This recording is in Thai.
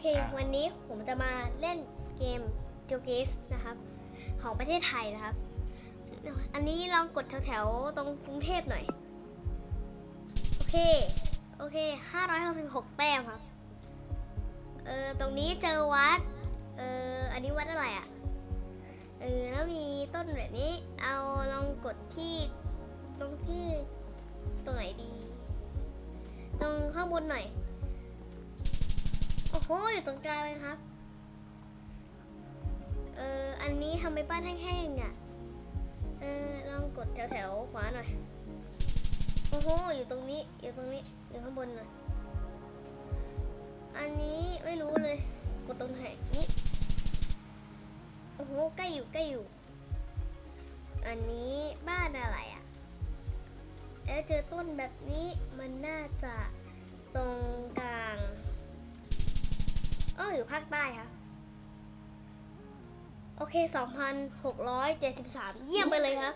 เค วันนี้ผมจะมาเล่นเกมจูเกสนะครับ ของประเทศไทยนะครับ อันนี้ลองกดแถวๆ ตรงกรุงเทพหน่อย โอเค โอเค566แต้มครับ เออ ตรงนี้เจอวัด เออ อันนี้วัดอะไรอะ่ะ เออ แล้วมีต้นแบบนี้ เอาลองกดที่ตรงที่ตรงไหนดี ตรงข้างบนหน่อย อ้โหอยู่ตรงกลางเลยครับ เอออันนี้ทำไปนบ้านแห้งๆอะ เออลองกดแถวๆขวาหน่อย โอ้โห อยู่ตรงนี้ อยู่ตรงนี้ อยู่ข้างบนหน่อย อันนี้ไม่รู้เลย กดตรงไหนนี่ โอ้โห ใกล้อยู่ใกล้อยู่ อันนี้บ้านอะไรอะแล้วเจอต้นแบบนี้มันน่าจะตรงกลาง เอออยู่ภาคใต้ค่ะโอเค 2,673 เยี่ยมไปเลยครับ